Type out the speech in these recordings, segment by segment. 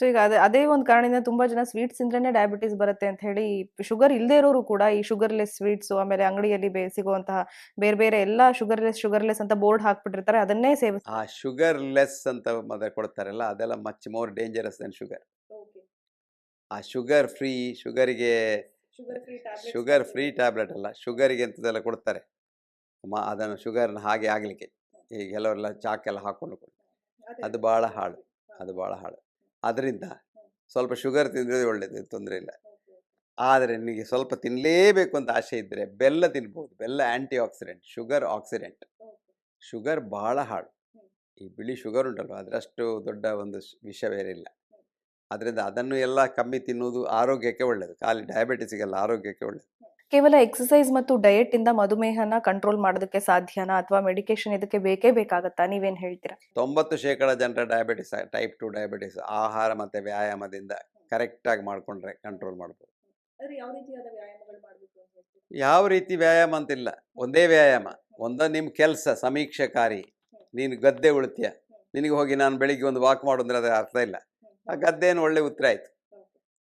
So ಈಗ ಅದೇ ಅದೇ ಒಂದು ಕಾರಣದಿಂದ ತುಂಬ ಜನ ಸ್ವೀಟ್ಸ್ ತಿಂದ್ರೇನೆ ಡಯಾಬಿಟೀಸ್ ಬರುತ್ತೆ ಅಂತ ಹೇಳಿ ಶುಗರ್ ಇಲ್ಲದೆ ಇರೋರು ಕೂಡ ಈ ಶುಗರ್ಲೆಸ್ ಸ್ವೀಟ್ಸು ಆಮೇಲೆ ಅಂಗಡಿಯಲ್ಲಿ ಬೇ ಸಿಗುವಂತಹ ಬೇರೆ ಬೇರೆ ಎಲ್ಲ ಶುಗರ್ಲೆಸ್ ಶುಗರ್ಲೆಸ್ ಅಂತ ಬೋರ್ಡ್ ಹಾಕ್ಬಿಟ್ಟಿರ್ತಾರೆ ಅದನ್ನೇ ಸೇವ್ ಆ ಶುಗರ್ಲೆಸ್ ಅಂತ ಮೊದಲು ಕೊಡ್ತಾರಲ್ಲ ಅದೆಲ್ಲ much more dangerous than sugar ಆ ಶುಗರ್ ಫ್ರೀ ಶುಗರಿಗೆ ಶುಗರ್ ಫ್ರೀ ಟ್ಯಾಬ್ಲೆಟ್ ಅಲ್ಲ ಶುಗರಿಗೆ ಅಂತದೆಲ್ಲ ಕೊಡ್ತಾರೆ. ಅದನ್ನು ಶುಗರ್ನ ಹಾಗೆ ಆಗಲಿಕ್ಕೆ. ಈಗ ಕೆಲವರೆಲ್ಲ ಚಾಕೆಲ್ಲ ಹಾಕ್ಕೊಂಡು ಅದು ಭಾಳ ಹಾಳು ಅದು ಭಾಳ ಹಾಳು. ಅದರಿಂದ ಸ್ವಲ್ಪ ಶುಗರ್ ತಿಂದರೆ ಒಳ್ಳೆಯದು ತೊಂದರೆ ಇಲ್ಲ. ಆದರೆ ನಿಮಗೆ ಸ್ವಲ್ಪ ತಿನ್ನಲೇಬೇಕು ಅಂತ ಆಸೆ ಇದ್ದರೆ ಬೆಲ್ಲ ತಿನ್ಬೋದು ಬೆಲ್ಲ anti accident sugar accident sugar ಭಾಳ ಹಾಳು. ಈ ಬಿಳಿ ಶುಗರ್ ಉಂಟಲ್ವ ಅದರಷ್ಟು ದೊಡ್ಡ ಒಂದು ವಿಷಯ ವಿಷ ಬೇರೆ ಇಲ್ಲ. ಅದರಿಂದ ಅದನ್ನು ಎಲ್ಲ ಕಮ್ಮಿ ತಿನ್ನುವುದು ಆರೋಗ್ಯಕ್ಕೆ ಒಳ್ಳೆಯದು ಖಾಲಿ ಡಯಾಬಿಟಿಸ್ಗೆಲ್ಲ ಆರೋಗ್ಯಕ್ಕೆ ಒಳ್ಳೆಯದು ಕೇವಲ ಎಕ್ಸಸೈಸ್ ಮತ್ತು ಡಯಟ್ ಇಂದ ಮಧುಮೇಹನ ಕಂಟ್ರೋಲ್ ಮಾಡೋದಕ್ಕೆ ಸಾಧ್ಯನಾ? ಅಥವಾ ಮೆಡಿಕೇಶನ್ ಇದಕ್ಕೆ ಬೇಕೇ ಬೇಕಾಗತ್ತಾ? ನೀವೇನ್ ಹೇಳ್ತೀರಾ? ತೊಂಬತ್ತು ಶೇಕಡ ಜನರ ಡಯಾಬಿಟಿಸ್ ಟೈಪ್ ಟು ಡಯಾಬಿಟಿಸ್ ಆಹಾರ ಮತ್ತು ವ್ಯಾಯಾಮದಿಂದ ಕರೆಕ್ಟಾಗಿ ಮಾಡ್ಕೊಂಡ್ರೆ ಕಂಟ್ರೋಲ್ ಮಾಡ್ಬೋದು. ಯಾವ ರೀತಿಯಾದ ವ್ಯಾಯಾಮಗಳು ಮಾಡಬೇಕು ಯಾವ ರೀತಿ ವ್ಯಾಯಾಮ ಅಂತಿಲ್ಲ. ಒಂದೇ ವ್ಯಾಯಾಮ. ಒಂದ ನಿಮ್ಮ ಕೆಲಸ ಸಮೀಕ್ಷೆಕಾರಿ. ನೀನು ಗದ್ದೆ ಉಳಿತೀಯ. ನಿನಗೆ ಹೋಗಿ ನಾನು ಬೆಳಿಗ್ಗೆ ಒಂದು ವಾಕ್ ಮಾಡು ಅಂದ್ರೆ ಅದರ ಅರ್ಥ ಇಲ್ಲ. ಆ ಗದ್ದೆಯನ್ನು ಒಳ್ಳೆ ಉತ್ತರ ಆಯಿತು.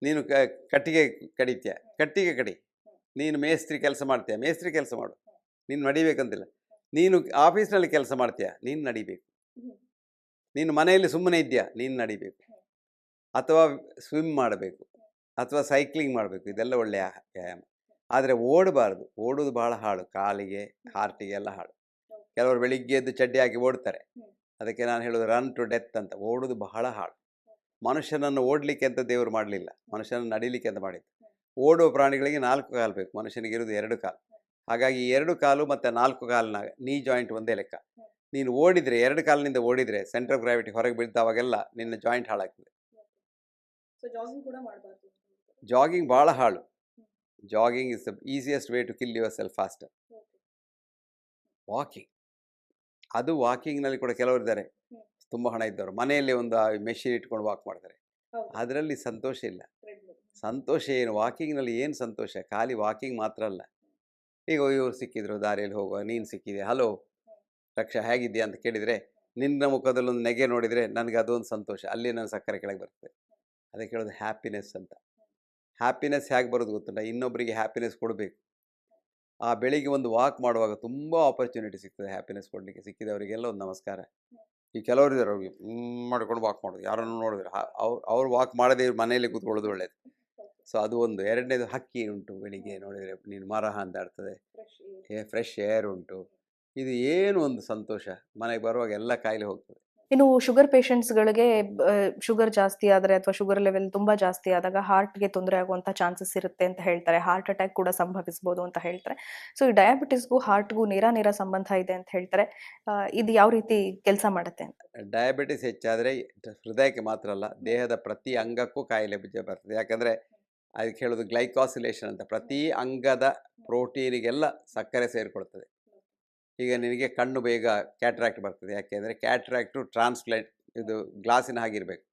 ನೀನು ಕ ಕಟ್ಟಿಗೆ ಕಡಿತೀಯ. ಕಟ್ಟಿಗೆ ಕಡಿ. ನೀನು ಮೇಸ್ತ್ರಿ ಕೆಲಸ ಮಾಡ್ತೀಯ? ಮೇಸ್ತ್ರಿ ಕೆಲಸ ಮಾಡು. ನೀನು ನಡಿಬೇಕಂತಿಲ್ಲ ನೀನು ಆಫೀಸ್ನಲ್ಲಿ ಕೆಲಸ ಮಾಡ್ತೀಯ? ನೀನು ನಡಿಬೇಕು. ನೀನು ಮನೆಯಲ್ಲಿ ಸುಮ್ಮನೆ ಇದೆಯಾ ನೀನು ನಡಿಬೇಕು. ಅಥವಾ ಸ್ವಿಮ್ ಮಾಡಬೇಕು. ಅಥವಾ ಸೈಕ್ಲಿಂಗ್ ಮಾಡಬೇಕು. ಇದೆಲ್ಲ ಒಳ್ಳೆಯ ವ್ಯಾಯಾಮ. ಆದರೆ ಓಡಬಾರ್ದು. ಓಡೋದು ಬಹಳ ಹಾಳು. ಕಾಲಿಗೆ ಹಾರ್ಟಿಗೆ ಎಲ್ಲ ಹಾಳು. ಕೆಲವರು ಬೆಳಿಗ್ಗೆ ಎದ್ದು ಚಡ್ಡಿ ಹಾಕಿ ಓಡ್ತಾರೆ. ಅದಕ್ಕೆ ನಾನು ಹೇಳೋದು ರನ್ ಟು ಡೆತ್ ಅಂತ. ಓಡೋದು ಬಹಳ ಹಾಳು. ಮನುಷ್ಯನನ್ನು ಓಡಲಿಕ್ಕೆ ಅಂತ ದೇವರು ಮಾಡಲಿಲ್ಲ. ಮನುಷ್ಯನನ್ನು ನಡಿಲಿಕ್ಕೆ ಅಂತ ಮಾಡಿದ್ದು. ಓಡುವ ಪ್ರಾಣಿಗಳಿಗೆ ನಾಲ್ಕು ಕಾಲು ಬೇಕು. ಮನುಷ್ಯನಿಗೆ ಇರೋದು ಎರಡು ಕಾಲು. ಹಾಗಾಗಿ ಎರಡು ಕಾಲು ಮತ್ತು ನಾಲ್ಕು ಕಾಲಿನ ನೀ ಜಾಯಿಂಟ್ ಒಂದೇ ಲೆಕ್ಕ. ನೀನು ಓಡಿದರೆ ಎರಡು ಕಾಲಿನಿಂದ ಓಡಿದರೆ ಸೆಂಟರ್ ಆಫ್ ಗ್ರಾವಿಟಿ ಹೊರಗೆ ಬೀಳ್ತಾವಾಗೆಲ್ಲ ನಿನ್ನ ಜಾಯಿಂಟ್ ಹಾಳಾಗ್ತದೆ. ಜಾಗಿಂಗ್ ಭಾಳ ಹಾಳು. Jogging is the easiest way to kill yourself fast walking ಅದು ವಾಕಿಂಗ್ನಲ್ಲಿ ಕೂಡ ಕೆಲವರು ಇದ್ದಾರೆ. ತುಂಬ ಹಣ ಇದ್ದವರು. ಮನೆಯಲ್ಲಿ ಒಂದು ಮೆಷಿನ್ ಇಟ್ಕೊಂಡು ವಾಕ್ ಮಾಡ್ತಾರೆ. ಅದರಲ್ಲಿ ಸಂತೋಷ ಇಲ್ಲ. ಸಂತೋಷ ಏನು? ವಾಕಿಂಗ್ನಲ್ಲಿ ಏನು ಸಂತೋಷ? ಖಾಲಿ ವಾಕಿಂಗ್ ಮಾತ್ರ ಅಲ್ಲ. ಈಗ ಇವ್ರು ಸಿಕ್ಕಿದ್ರು, ದಾರಿಯಲ್ಲಿ ಹೋಗುವ, ನೀನು ಸಿಕ್ಕಿದೆ ಹಲೋ, ರಕ್ಷಾ ಹೇಗಿದ್ಯಾ ಅಂತ ಕೇಳಿದರೆ, ನಿನ್ನ ಮುಖದಲ್ಲೊಂದು ನೆಗೆ ನೋಡಿದರೆ ನನಗೆ ಅದೊಂದು ಸಂತೋಷ. ಅಲ್ಲಿ ನನ್ನ ಸಕ್ಕರೆ ಕೆಳಗೆ ಬರ್ತದೆ ಅದಕ್ಕೆ ಹೇಳೋದು ಹ್ಯಾಪಿನೆಸ್ ಅಂತ. ಹ್ಯಾಪಿನೆಸ್ ಹೇಗೆ ಬರೋದು ಗೊತ್ತುಂಟ? ಇನ್ನೊಬ್ಬರಿಗೆ ಹ್ಯಾಪಿನೆಸ್ ಕೊಡಬೇಕು. ಆ ಬೆಳಿಗ್ಗೆ ಒಂದು ವಾಕ್ ಮಾಡುವಾಗ ತುಂಬ ಆಪರ್ಚುನಿಟಿ ಸಿಗ್ತದೆ ಹ್ಯಾಪಿನೆಸ್ ಕೊಡಲಿಕ್ಕೆ. ಸಿಕ್ಕಿದವರಿಗೆಲ್ಲ ಒಂದು ನಮಸ್ಕಾರ. ಈ ಕೆಲವರು ಇದ್ದಾರೆ ಅವ್ರಿಗೆ ಮಾಡ್ಕೊಂಡು ವಾಕ್ ಮಾಡೋದು. ಯಾರನ್ನು ನೋಡಿದ್ರೆ ಅವ್ರು ಅವ್ರು ವಾಕ್ ಮಾಡದೇ ಮನೆಯಲ್ಲಿ ಕೂತ್ಕೊಳ್ಳೋದು ಒಳ್ಳೇದು. ಸೊ ಅದು ಒಂದು. ಎರಡನೇದು ಹಕ್ಕಿ ಉಂಟು ಬೆಳಿಗ್ಗೆ ನೋಡಿದರೆ. ನೀನು ಮರಹ ಅಂತಾಡ್ತದೆ ಏ ಫ್ರೆಶ್ ಏರ್ ಉಂಟು. ಇದು ಏನು ಒಂದು ಸಂತೋಷ. ಮನೆಗೆ ಬರುವಾಗ ಎಲ್ಲ ಕಾಯಿಲೆ ಹೋಗ್ತದೆ. ಇನ್ನು ಶುಗರ್ ಪೇಷಂಟ್ಸ್ಗಳಿಗೆ ಶುಗರ್ ಜಾಸ್ತಿ ಆದರೆ ಅಥವಾ ಶುಗರ್ ಲೆವೆಲ್ ತುಂಬ ಜಾಸ್ತಿ ಆದಾಗ ಹಾರ್ಟ್ಗೆ ತೊಂದರೆ ಆಗುವಂಥ ಚಾನ್ಸಸ್ ಇರುತ್ತೆ ಅಂತ ಹೇಳ್ತಾರೆ. ಹಾರ್ಟ್ ಅಟ್ಯಾಕ್ ಕೂಡ ಸಂಭವಿಸ್ಬೋದು ಅಂತ ಹೇಳ್ತಾರೆ. ಸೊ ಈ ಡಯಾಬಿಟಿಸ್ಗೂ ಹಾರ್ಟ್ಗೂ ನೇರ ನೇರ ಸಂಬಂಧ ಇದೆ ಅಂತ ಹೇಳ್ತಾರೆ. ಇದು ಯಾವ ರೀತಿ ಕೆಲಸ ಮಾಡುತ್ತೆ ಅಂತ? ಡಯಾಬಿಟಿಸ್ ಹೆಚ್ಚಾದರೆ ಹೃದಯಕ್ಕೆ ಮಾತ್ರ ಅಲ್ಲ ದೇಹದ ಪ್ರತಿ ಅಂಗಕ್ಕೂ ಕಾಯಿಲೆ ಬರ್ತದೆ. ಯಾಕಂದರೆ ಅದಕ್ಕೆ ಹೇಳೋದು ಗ್ಲೈಕಾಸಿಲೇಷನ್ ಅಂತ. ಪ್ರತಿ ಅಂಗದ ಪ್ರೋಟೀನಿಗೆಲ್ಲ ಸಕ್ಕರೆ ಸೇರಿಕೊಳ್ತದೆ. ಈಗ ನಿನಗೆ ಕಣ್ಣು ಬೇಗ ಕ್ಯಾಟ್ರಾಕ್ಟ್ ಬರ್ತದೆ. ಯಾಕೆಂದರೆ ಕ್ಯಾಟ್ರಾಕ್ಟು ಟ್ರಾನ್ಸ್ಪ್ಲೇಟ್ ಇದು ಗ್ಲಾಸಿನ ಹಾಗಿರಬೇಕು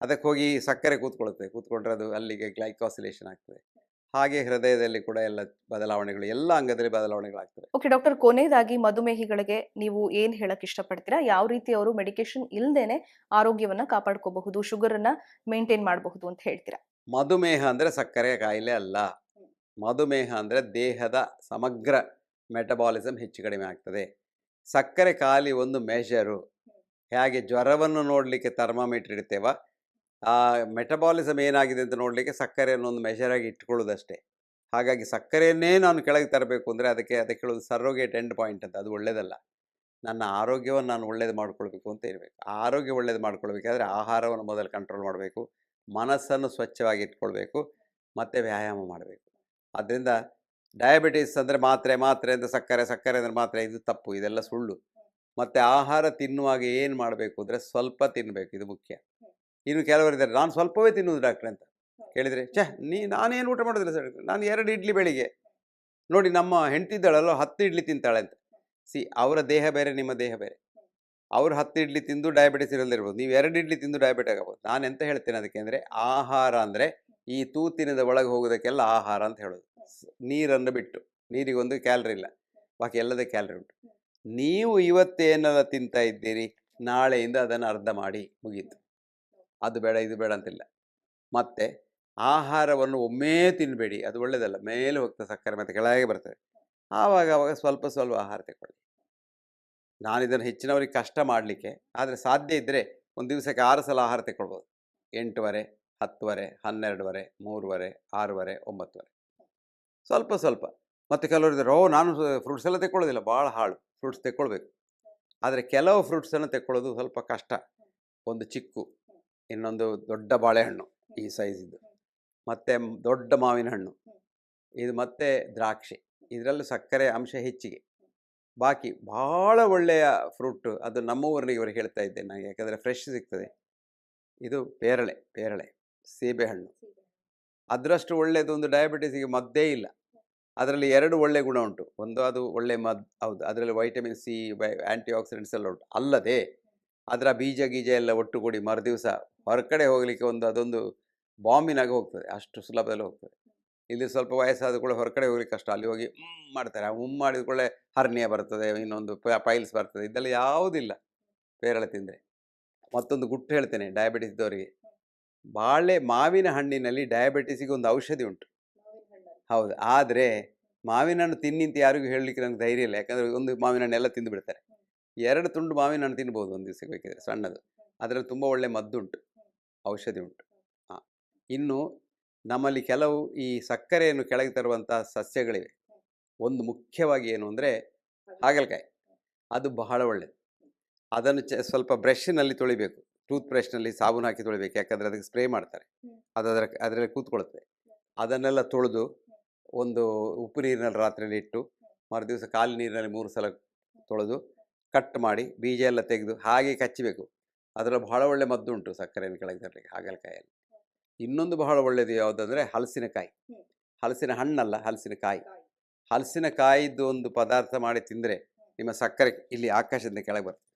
ಅದಕ್ಕೆ ಹೋಗಿ ಸಕ್ಕರೆ ಕೂತ್ಕೊಳ್ತದೆ ಕೂತ್ಕೊಂಡ್ರೆ ಅದು ಅಲ್ಲಿಗೆ ಗ್ಲೈಕಾಸಿಲೇಷನ್ ಆಗ್ತದೆ. ಹಾಗೆ ಹೃದಯದಲ್ಲಿ ಕೂಡ ಎಲ್ಲ ಬದಲಾವಣೆಗಳು, ಎಲ್ಲ ಅಂಗದಲ್ಲಿ ಬದಲಾವಣೆಗಳಾಗ್ತದೆ ಓಕೆ, ಡಾಕ್ಟರ್. ಕೊನೆಯದಾಗಿ ಮಧುಮೇಹಿಗಳಿಗೆ ನೀವು ಏನು ಹೇಳಕ್ ಇಷ್ಟಪಡ್ತೀರಾ? ಯಾವ ರೀತಿ ಅವರು ಮೆಡಿಕೇಶನ್ ಇಲ್ಲದೇನೆ ಆರೋಗ್ಯವನ್ನ ಕಾಪಾಡ್ಕೋಬಹುದು, ಶುಗರನ್ನು ಮೇಂಟೈನ್ ಮಾಡಬಹುದು ಅಂತ ಹೇಳ್ತೀರಾ? ಮಧುಮೇಹ ಅಂದರೆ ಸಕ್ಕರೆ ಕಾಯಿಲೆ ಅಲ್ಲ. ಮಧುಮೇಹ ಅಂದರೆ ದೇಹದ ಸಮಗ್ರ ಮೆಟಬಾಲಿಸಮ್ ಹೆಚ್ಚು ಕಡಿಮೆ ಆಗ್ತದೆ. ಸಕ್ಕರೆ ಖಾಲಿ ಒಂದು ಮೆಷರು ಹೇಗೆ ಜ್ವರವನ್ನು ನೋಡಲಿಕ್ಕೆ ಥರ್ಮಾಮೀಟ್ರ್ ಇಡ್ತೇವ? ಆ ಮೆಟಬಾಲಿಸಮ್ ಏನಾಗಿದೆ ಅಂತ ನೋಡಲಿಕ್ಕೆ ಸಕ್ಕರೆಯನ್ನು ಒಂದು ಮೆಷರಾಗಿ ಇಟ್ಕೊಳ್ಳೋದಷ್ಟೇ. ಹಾಗಾಗಿ ಸಕ್ಕರೆಯನ್ನೇ ನಾನು ಕೆಳಗೆ ತರಬೇಕು ಅಂದರೆ ಅದಕ್ಕೆ ಅದಕ್ಕೆ ಹೇಳೋದು ಸರೋಗೇಟ್ ಎಂಡ್ ಪಾಯಿಂಟ್ ಅಂತ, ಅದು ಒಳ್ಳೆಯದಲ್ಲ ನನ್ನ ಆರೋಗ್ಯವನ್ನು ನಾನು ಒಳ್ಳೇದು ಮಾಡ್ಕೊಳ್ಬೇಕು ಅಂತ ಇರಬೇಕು. ಆರೋಗ್ಯ ಒಳ್ಳೇದು ಮಾಡ್ಕೊಳ್ಬೇಕಾದ್ರೆ ಆಹಾರವನ್ನು ಮೊದಲು ಕಂಟ್ರೋಲ್ ಮಾಡಬೇಕು. ಮನಸ್ಸನ್ನು ಸ್ವಚ್ಛವಾಗಿ ಇಟ್ಕೊಳ್ಬೇಕು ಮತ್ತು ವ್ಯಾಯಾಮ ಮಾಡಬೇಕು. ಆದ್ದರಿಂದ ಡಯಾಬಿಟೀಸ್ ಅಂದರೆ ಮಾತ್ರೆ ಮಾತ್ರೆ ಅಂದರೆ ಸಕ್ಕರೆ ಸಕ್ಕರೆ ಅಂದರೆ ಮಾತ್ರೆ, ಇದು ತಪ್ಪು, ಇದೆಲ್ಲ ಸುಳ್ಳು. ಮತ್ತು ಆಹಾರ ತಿನ್ನುವಾಗ ಏನು ಮಾಡಬೇಕು ಅಂದರೆ ಸ್ವಲ್ಪ ತಿನ್ನಬೇಕು ಇದು ಮುಖ್ಯ. ಇನ್ನು ಕೆಲವರಿದ್ದಾರೆ, ನಾನು ಸ್ವಲ್ಪವೇ ತಿನ್ನುವುದು ಡಾಕ್ಟ್ರೆ ಅಂತ. ಕೇಳಿದರೆ, ಛೆ, ನೀ, ನಾನೇನು ಊಟ ಮಾಡೋದಿಲ್ಲ ಸರ್? ನಾನು ಎರಡು ಇಡ್ಲಿ ಬೆಳಿಗ್ಗೆ. ನೋಡಿ, ನಮ್ಮ ಹೆಂಡ್ತಿದ್ದಾಳಲ್ಲೋ, ಹತ್ತು ಇಡ್ಲಿ ತಿಂತಾಳೆ ಅಂತ. ಸಿ, ಅವರ ದೇಹ ಬೇರೆ, ನಿಮ್ಮ ದೇಹ ಬೇರೆ. ಅವ್ರು ಹತ್ತು ಇಡ್ಲಿ ತಿಂದು ಡಯಾಬಿಟಿಸ್ ಇರಲ್ದಿರ್ಬೋದು. ನೀವು ಎರಡು ಇಡ್ಲಿ ತಿಂದು ಡಯಾಬಿಟಿಕ್ ಆಗಬಹುದು. ನಾನು ಎಂತ ಹೇಳ್ತೇನೆ ಅದಕ್ಕೆ ಅಂದರೆ, ಆಹಾರ ಅಂದರೆ ಈ ತೂತಿನದ ಒಳಗೆ ಹೋಗೋದಕ್ಕೆಲ್ಲ ಆಹಾರ ಅಂತ ಹೇಳೋದು. ನೀರನ್ನು ಬಿಟ್ಟು, ನೀರಿಗೊಂದು ಕ್ಯಾಲ್ರಿ ಇಲ್ಲ. ಬಾಕಿ ಎಲ್ಲದ ಕ್ಯಾಲ್ರಿ ಉಂಟು. ನೀವು ಇವತ್ತೇನೆಲ್ಲ ತಿಂತಾ ಇದ್ದೀರಿ? ನಾಳೆಯಿಂದ ಅದನ್ನು ಅರ್ಧ ಮಾಡಿ ಮುಗೀತು. ಅದು ಬೇಡ, ಇದು ಬೇಡ ಅಂತಿಲ್ಲ. ಮತ್ತು ಆಹಾರವನ್ನು ಒಮ್ಮೆ ತಿನ್ನಬೇಡಿ ಅದು ಒಳ್ಳೆಯದಲ್ಲ ಮೇಲೆ ಹೋಗ್ತಾ ಸಕ್ಕರೆ ಮತ್ತು ಕೆಳಗೆ ಬರ್ತದೆ. ಆವಾಗ ಆವಾಗ ಸ್ವಲ್ಪ ಸ್ವಲ್ಪ ಆಹಾರ ತಗೊಳ್ಳಿ ನಾನು ಇದನ್ನು ಹೆಚ್ಚಿನವರಿಗೆ ಕಷ್ಟ ಮಾಡಲಿಕ್ಕೆ, ಆದರೆ ಸಾಧ್ಯ ಇದ್ದರೆ ಒಂದು ದಿವಸಕ್ಕೆ ಆರು ಸಲ ಆಹಾರ ತೆಕ್ಕೊಳ್ಬೋದು ಎಂಟುವರೆ, ಹತ್ತುವರೆ, ಹನ್ನೆರಡುವರೆ, ಮೂರುವರೆ, ಆರೂವರೆ, ಒಂಬತ್ತುವರೆ. ಸ್ವಲ್ಪ ಸ್ವಲ್ಪ. ಮತ್ತು ಕೆಲವರು ಇದ್ದಾರೆ ಓ ನಾನು ಫ್ರೂಟ್ಸ್ ಎಲ್ಲ ತೆಕ್ಕೊಳ್ಳೋದಿಲ್ಲ ಭಾಳ ಹಾಳು. ಫ್ರೂಟ್ಸ್ ತೆಕ್ಕೊಳ್ಬೇಕು ಆದರೆ ಕೆಲವು ಫ್ರೂಟ್ಸನ್ನು ತೆಕ್ಕೊಳ್ಳೋದು ಸ್ವಲ್ಪ ಕಷ್ಟ. ಒಂದು ಚಿಕ್ಕು, ಇನ್ನೊಂದು ದೊಡ್ಡ ಬಾಳೆಹಣ್ಣು ಈ ಸೈಜಿದ್ದು ಮತ್ತು ದೊಡ್ಡ ಮಾವಿನ ಹಣ್ಣು. ಇದು ಮತ್ತೆ ದ್ರಾಕ್ಷಿ. ಇದರಲ್ಲೂ ಸಕ್ಕರೆ ಅಂಶ ಹೆಚ್ಚಿಗೆ. ಬಾಕಿ ಭಾಳ ಒಳ್ಳೆಯ ಫ್ರೂಟ್ ಅದು ನಮ್ಮ ಊರಿನಿಗೆ ಇವರು ಹೇಳ್ತಾ ಇದ್ದೆ ನನಗೆ ಯಾಕಂದರೆ ಫ್ರೆಶ್ ಸಿಗ್ತದೆ. ಇದು ಪೇರಳೆ ಪೇರಳೆ ಸೀಬೆಹಣ್ಣು. ಅದರಷ್ಟು ಒಳ್ಳೆಯದು ಒಂದು ಡಯಾಬಿಟೀಸಿಗೆ ಮದ್ದೇ ಇಲ್ಲ. ಅದರಲ್ಲಿ ಎರಡು ಒಳ್ಳೆಯ ಗುಣ ಉಂಟು. ಒಂದು ಅದು ಒಳ್ಳೆ ಮದ್ ಹೌದು ಅದರಲ್ಲಿ ವೈಟಮಿನ್ ಸಿ ಆ್ಯಂಟಿ ಆಕ್ಸಿಡೆಂಟ್ಸ್ ಎಲ್ಲ ಉಂಟು. ಅಲ್ಲದೆ ಅದರ ಬೀಜ ಗೀಜ ಎಲ್ಲ ಒಟ್ಟುಗೂಡಿ ಮರುದಿವಸ ಹೊರಗಡೆ ಹೋಗಲಿಕ್ಕೆ ಒಂದು ಅದೊಂದು ಬಾಂಬಿನಾಗ ಹೋಗ್ತದೆ. ಅಷ್ಟು ಸುಲಭದಲ್ಲಿ ಹೋಗ್ತದೆ. ಇಲ್ಲಿ ಸ್ವಲ್ಪ ವಯಸ್ಸಾದ ಕೂಡ ಹೊರಗಡೆ ಹೋಗ್ಲಿಕ್ಕೆ ಕಷ್ಟ. ಅಲ್ಲಿ ಹೋಗಿ ಮಾಡ್ತಾರೆ. ಹ್ಮ್ ಮಾಡಿದ ಕೂಡಲೇ ಹರ್ನಿಯ ಬರ್ತದೆ, ಇನ್ನೊಂದು ಪೈಲ್ಸ್ ಬರ್ತದೆ. ಇದೆಲ್ಲ ಯಾವುದಿಲ್ಲ. ಪೇರಳೆ ತಿಂದರೆ. ಮತ್ತೊಂದು ಗುಟ್ಟು ಹೇಳ್ತೇನೆ ಡಯಾಬಿಟಿಸ್ ಇದ್ದವರಿಗೆ ಬಾಳೆ ಮಾವಿನ ಹಣ್ಣಿನಲ್ಲಿ ಡಯಾಬಿಟಿಸಿಗೆ ಒಂದು ಔಷಧಿ ಉಂಟು. ಹೌದು. ಆದರೆ ಮಾವಿನ ಹಣ್ಣು ತಿನ್ನಿ ಅಂತ ಯಾರಿಗೂ ಹೇಳಲಿಕ್ಕೆ ನನಗೆ ಧೈರ್ಯ ಇಲ್ಲ. ಯಾಕಂದರೆ ಒಂದು ಮಾವಿನ ಹಣ್ಣೆಲ್ಲ ತಿಂದು ಬಿಡ್ತಾರೆ. ಎರಡು ತುಂಡು ಮಾವಿನ ಹಣ್ಣು ತಿನ್ಬೋದು ಒಂದು ದಿವಸಕ್ಕೆ ಬೇಕಿದ್ರೆ, ಸಣ್ಣದು. ಅದರಲ್ಲಿ ತುಂಬ ಒಳ್ಳೆ ಮದ್ದುಂಟು. ಔಷಧಿ ಉಂಟು. ಹಾಂ. ಇನ್ನು ನಮ್ಮಲ್ಲಿ ಕೆಲವು ಈ ಸಕ್ಕರೆಯನ್ನು ಕೆಳಗೆ ತರುವಂಥ ಸಸ್ಯಗಳಿವೆ. ಒಂದು ಮುಖ್ಯವಾಗಿ ಏನು ಅಂದರೆ ಹಾಗಲಕಾಯಿ. ಅದು ಬಹಳ ಒಳ್ಳೆಯದು ಅದನ್ನು ಚ ಸ್ವಲ್ಪ ಬ್ರಷ್ನಲ್ಲಿ ತೊಳಿಬೇಕು. ಟೂತ್ ಬ್ರಷ್ನಲ್ಲಿ ಸಾಬೂನು ಹಾಕಿ ತೊಳಿಬೇಕು. ಯಾಕಂದರೆ ಅದಕ್ಕೆ ಸ್ಪ್ರೇ ಮಾಡ್ತಾರೆ. ಅದು ಅದರ ಅದರಲ್ಲಿ ಕೂತ್ಕೊಳ್ಳುತ್ತೆ. ಅದನ್ನೆಲ್ಲ ತೊಳೆದು ಒಂದು ಉಪ್ಪು ನೀರಿನಲ್ಲಿ ರಾತ್ರಿಯಲ್ಲಿ ಇಟ್ಟು ಮರುದಿವಸ ಖಾಲಿ ನೀರಿನಲ್ಲಿ ಮೂರು ಸಲ ತೊಳೆದು, ಕಟ್ ಮಾಡಿ, ಬೀಜ ಎಲ್ಲ ತೆಗೆದು ಹಾಗೆ ಕಚ್ಚಬೇಕು. ಅದರಲ್ಲಿ ಬಹಳ ಒಳ್ಳೆ ಮದ್ದು ಉಂಟು ಸಕ್ಕರೆಯನ್ನು ಕೆಳಗೆ ತರಲಿಕ್ಕೆ ಹಾಗಲಕಾಯಲ್ಲಿ. ಇನ್ನೊಂದು ಬಹಳ ಒಳ್ಳೆಯದು ಯಾವುದಂದರೆ ಹಲಸಿನಕಾಯಿ. ಹಲಸಿನ ಹಣ್ಣಲ್ಲ ಹಲಸಿನಕಾಯಿ ಹಲಸಿನಕಾಯಿದ್ದು ಒಂದು ಪದಾರ್ಥ ಮಾಡಿ ತಿಂದರೆ ನಿಮ್ಮ ಸಕ್ಕರೆ ಇಲ್ಲಿ ಆಕಾಶದಿಂದ ಕೆಳಗೆ ಬರ್ತದೆ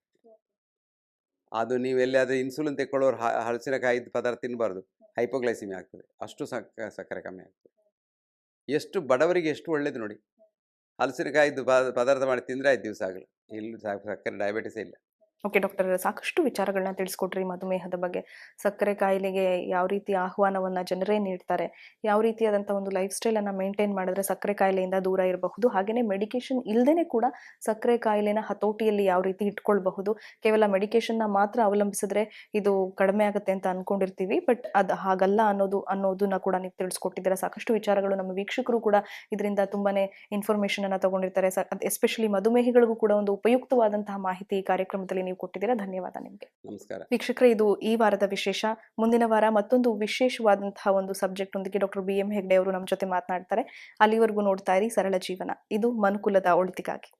ಅದು ನೀವು ಎಲ್ಲಿಯಾದರೂ ಇನ್ಸುಲಿನ್ ತೆಕ್ಕೊಳ್ಳೋರು ಹಲಸಿನಕಾಯಿ ಹಲಸಿನಕಾಯಿದ್ದು ಪದಾರ್ಥ ತಿನ್ನಬಾರ್ದು ಹೈಪೋಗ್ಲೈಸಿಮಿ ಆಗ್ತದೆ. ಅಷ್ಟು ಸಕ್ಕ ಸಕ್ಕರೆ ಕಮ್ಮಿ ಆಗ್ತದೆ. ಎಷ್ಟು ಬಡವರಿಗೆ ಎಷ್ಟು ಒಳ್ಳೇದು ನೋಡಿ. ಹಲಸಿನಕಾಯಿದ್ದು ಪದಾರ್ಥ ಮಾಡಿ ತಿಂದರೆ ಆಯ್ತು ದಿವಸ ಆಗಲಿ ಇಲ್ಲಿ ಸಕ್ಕರೆ ಡಯಾಬಿಟಿಸೇ ಇಲ್ಲ. ಓಕೆ, ಡಾಕ್ಟರ್, ಸಾಕಷ್ಟು ವಿಚಾರಗಳನ್ನ ತಿಳಿಸ್ಕೊಟ್ರಿ ಮಧುಮೇಹದ ಬಗ್ಗೆ. ಸಕ್ಕರೆ ಕಾಯಿಲೆಗೆ ಯಾವ ರೀತಿ ಆಹ್ವಾನವನ್ನ ಜನರೇ ನೀಡ್ತಾರೆ, ಯಾವ ರೀತಿಯಾದಂಥ ಒಂದು ಲೈಫ್ ಸ್ಟೈಲನ್ನು ಮೇಂಟೈನ್ ಮಾಡಿದ್ರೆ ಸಕ್ಕರೆ ಕಾಯಿಲೆಯಿಂದ ದೂರ ಇರಬಹುದು. ಹಾಗೆಯೇ ಮೆಡಿಕೇಶನ್ ಇಲ್ಲದೇ ಕೂಡ ಸಕ್ಕರೆ ಕಾಯಿಲೆನ ಹತೋಟಿಯಲ್ಲಿ ಯಾವ ರೀತಿ ಇಟ್ಕೊಳ್ಬಹುದು. ಕೇವಲ ಮೆಡಿಕೇಶನ್ನ ಮಾತ್ರ ಅವಲಂಬಿಸಿದ್ರೆ ಇದು ಕಡಿಮೆ ಆಗುತ್ತೆ ಅಂತ ಅನ್ಕೊಂಡಿರ್ತೀವಿ. ಬಟ್ ಅದು ಹಾಗಲ್ಲ ಅನ್ನೋದು, ಅನ್ನೋದನ್ನ ಕೂಡ ನೀವು ತಿಳಿಸ್ಕೊಟ್ಟಿದ್ದೀರಾ. ಸಾಕಷ್ಟು ವಿಚಾರಗಳು ನಮ್ಮ ವೀಕ್ಷಕರು ಕೂಡ ಇದರಿಂದ ತುಂಬಾನೇ ಇನ್ಫಾರ್ಮೇಷನ್ ಅನ್ನ ತಗೊಂಡಿರ್ತಾರೆ. ಎಸ್ಪೆಷಲಿ ಮಧುಮೇಹಿಗಳಿಗೂ ಕೂಡ ಒಂದು ಉಪಯುಕ್ತವಾದಂತಹ ಮಾಹಿತಿ ಕಾರ್ಯಕ್ರಮದಲ್ಲಿ ನೀವು ಕೊಟ್ಟಿದ್ದೀರಾ? ಧನ್ಯವಾದ ನಿಮಗೆ. ನಮಸ್ಕಾರ. ವೀಕ್ಷಕರೇ ಇದು ಈ ವಾರದ ವಿಶೇಷ. ಮುಂದಿನ ವಾರ ಮತ್ತೊಂದು ವಿಶೇಷವಾದಂತಹ ಒಂದು ಸಬ್ಜೆಕ್ಟ್ ಒಂದಿಗೆ ಡಾಕ್ಟರ್ ಬಿ ಎಂ ಹೆಗ್ಡೆ ಅವರು ನಮ್ಮ ಜೊತೆ ಮಾತನಾಡ್ತಾರೆ. ಅಲ್ಲಿವರೆಗೂ ನೋಡ್ತಾ ಇರಿ ಸರಳ ಜೀವನ. ಇದು ಮನುಕುಲದ ಒಳಿತಿಗಾಗಿ.